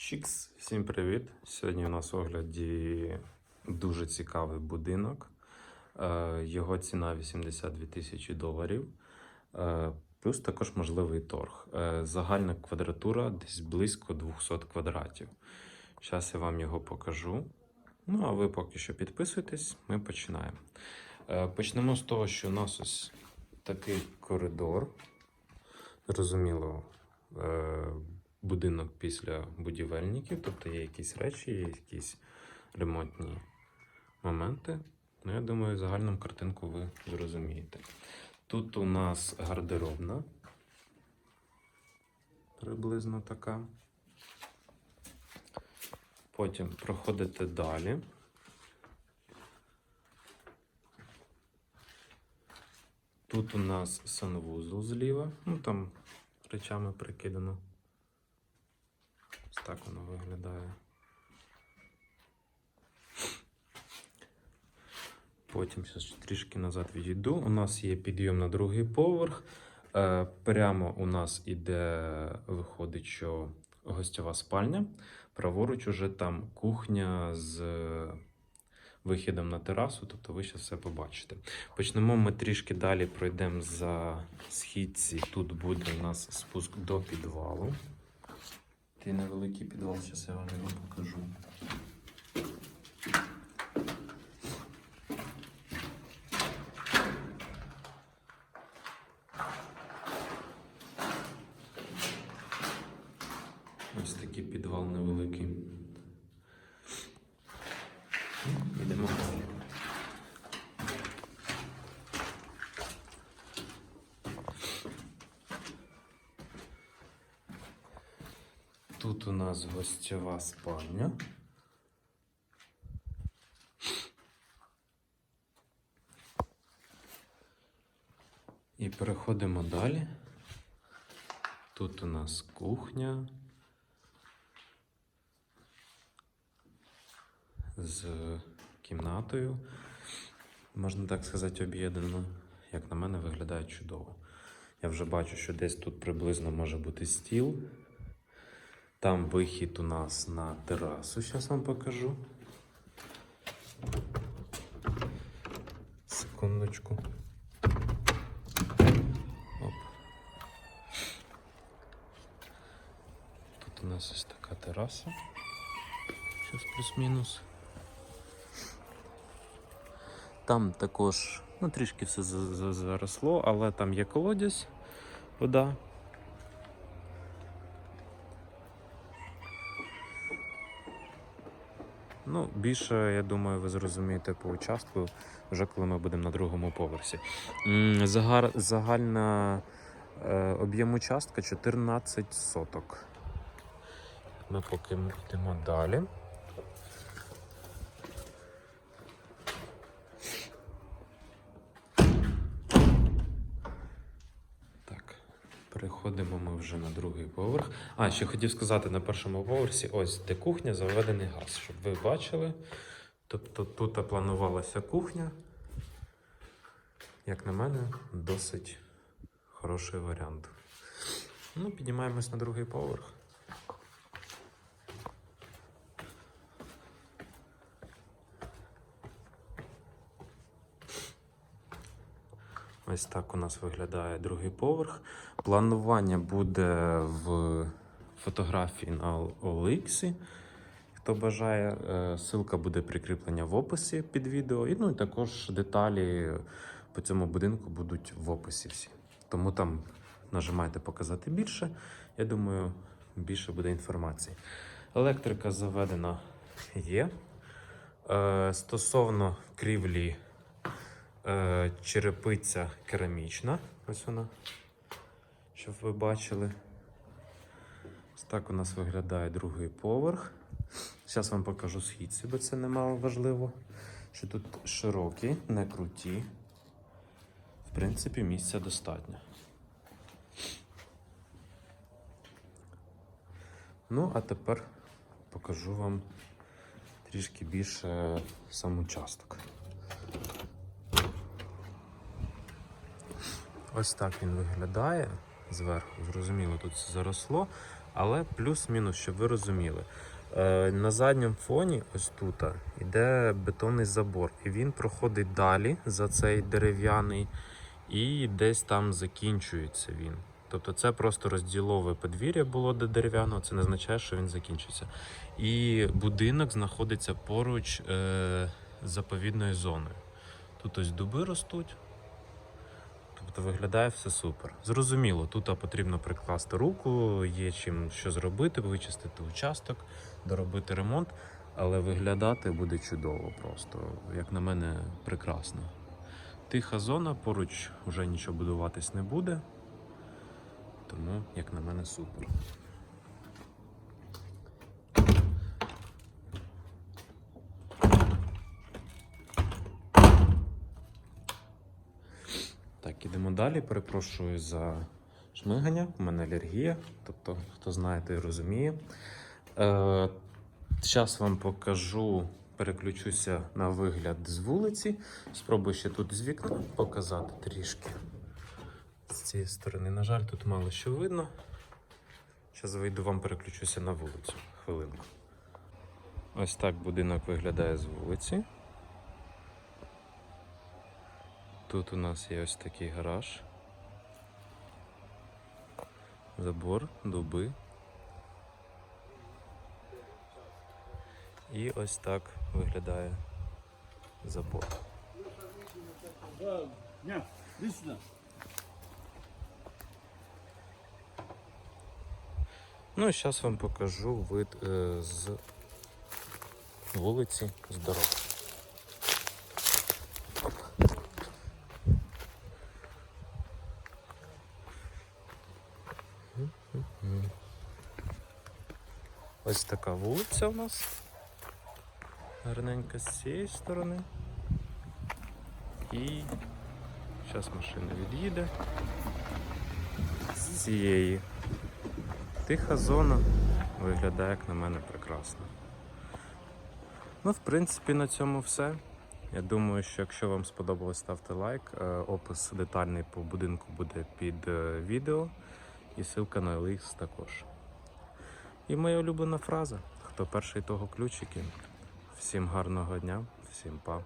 Чікс, всім привіт! Сьогодні у нас в огляді дуже цікавий будинок. Е, Його ціна 82 тисячі доларів. Е, Плюс також можливий торг. Е, Загальна квадратура десь близько 200 квадратів. Зараз я вам його покажу. Ну, а ви поки що підписуйтесь, ми починаємо. Почнемо з того, що у нас ось такий коридор. Зрозуміло, будинок після будівельників, тобто є якісь речі, є якісь ремонтні моменти. Ну, я думаю, загальну картинку ви зрозумієте. Тут у нас гардеробна. Приблизно така. Потім проходите далі. Тут у нас санвузол зліва. Ну там речами прикидано. Ось так воно виглядає. Потім зараз трішки назад відійду. У нас є підйом на другий поверх. Е, прямо у нас іде, виходить, що гостьова спальня. Праворуч уже там кухня з вихідом на терасу, тобто ви ще все побачите. Почнемо ми трішки далі пройдемо за східці. Тут буде у нас спуск до підвалу. Ти невеликий підвал, зараз я вам його покажу. Ось такий підвал невеликий. Йдемо далі. Тут у нас гостьова спальня. І переходимо далі. Тут у нас кухня з кімнатою. Можна так сказати, об'єднано. Як на мене, виглядає чудово. Я вже бачу, що десь тут приблизно може бути стіл. Там вихід у нас на терасу, зараз вам покажу. Секундочку. Оп. Тут у нас ось така тераса. Щось плюс-мінус. Там також, ну, трішки все за- за- заросло, але там є колодязь, вода. Ну, більше, я думаю, ви зрозумієте по участку, вже коли ми будемо на другому поверсі. Загар, загальна е, об'єм участка 14 соток. Ми поки йдемо далі. Так, переходимо ми вже на другий поверх. А, ще хотів сказати на першому поверсі, ось де кухня, заведений газ, щоб ви бачили. Тобто тут планувалася кухня. Як на мене, досить хороший варіант. Ну, піднімаємось на другий поверх. Ось так у нас виглядає другий поверх. Планування буде в фотографії на OLX. Хто бажає, е, ссылка буде прикріплена в описі під відео. І, ну, і також деталі по цьому будинку будуть в описі всі. Тому там нажимайте показати більше. Я думаю, більше буде інформації. Електрика заведена є. Е, Стосовно крівлі е, черепиця керамічна. Ось вона, щоб ви бачили. Ось так у нас виглядає другий поверх. Зараз вам покажу східці, бо це немало важливо. Що тут широкі, не круті. В принципі, місця достатньо. Ну, а тепер покажу вам трішки більше сам участок. Ось так він виглядає зверху. Зрозуміло, тут все заросло. Але плюс-мінус, щоб ви розуміли. Е, На задньому фоні, ось тут, йде бетонний забор, і він проходить далі за цей дерев'яний, і десь там закінчується він. Тобто це просто розділове подвір'я було до дерев'яного, це не означає, що він закінчиться. І будинок знаходиться поруч е, заповідною зоною. Тут ось дуби ростуть. Тобто виглядає все супер. Зрозуміло, тут потрібно прикласти руку, є чим що зробити, вичистити участок, доробити ремонт, але виглядати буде чудово просто. Як на мене, прекрасно. Тиха зона, поруч вже нічого будуватись не буде. Тому, як на мене, супер. Так, ідемо далі. Перепрошую за шмигання. У мене алергія. Тобто, хто знає, той розуміє. Е, Зараз вам покажу, переключуся на вигляд з вулиці. Спробую ще тут з вікна показати трішки. З цієї сторони, на жаль, тут мало що видно. Зараз вийду вам переключуся на вулицю. Хвилинку. Ось так будинок виглядає з вулиці. Тут у нас є ось такий гараж. Забор, дуби. І ось так виглядає забор. Ну і зараз вам покажу вид е, з вулиці з дороги. Ось така вулиця у нас. Гарненька з цієї сторони. І зараз машина від'їде з цієї. Тиха зона виглядає, як на мене, прекрасно. Ну, в принципі, на цьому все. Я думаю, що якщо вам сподобалось, ставте лайк. Е, Опис детальний по будинку буде під е, відео. І ссылка на LX також. І моя улюблена фраза: хто перший того ключики. Всім гарного дня, всім па.